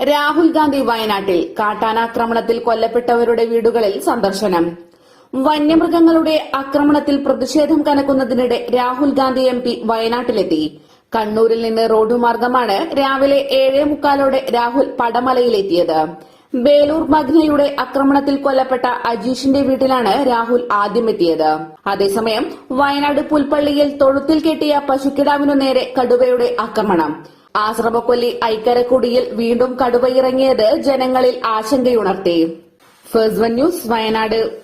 രാഹുൽ ഗാന്ധി വയനാട്ടിൽ കാട്ടാനാക്രമണത്തിൽ കൊല്ലപ്പെട്ടവരുടെ വീടുകളിൽ സന്ദർശനം. വന്യമൃഗങ്ങളുടെ ആക്രമണത്തിൽ പ്രതിഷേധം കനക്കുന്നതിനിടെ രാഹുൽ ഗാന്ധി എം പി വയനാട്ടിലെത്തി. കണ്ണൂരിൽ നിന്ന് റോഡ് മാർഗമാണ് രാവിലെ ഏഴേ മുക്കാലോടെ രാഹുൽ പടമലയിലെത്തിയത്. ബേലൂർ മഗ്നയുടെ ആക്രമണത്തിൽ കൊല്ലപ്പെട്ട അജീഷിന്റെ വീട്ടിലാണ് രാഹുൽ ആദ്യം എത്തിയത് അതേസമയം വയനാട് പുൽപ്പള്ളിയിൽ തൊഴുത്തിൽ കെട്ടിയ പശുക്കിടാവിനു നേരെ കടുവയുടെ ആക്രമണം. ആശ്രമക്കൊല്ലി ഐക്കരക്കുടിയിൽ വീണ്ടും കടുവയിറങ്ങിയത് ജനങ്ങളിൽ ആശങ്കയുണർത്തി. First one news Wayanad.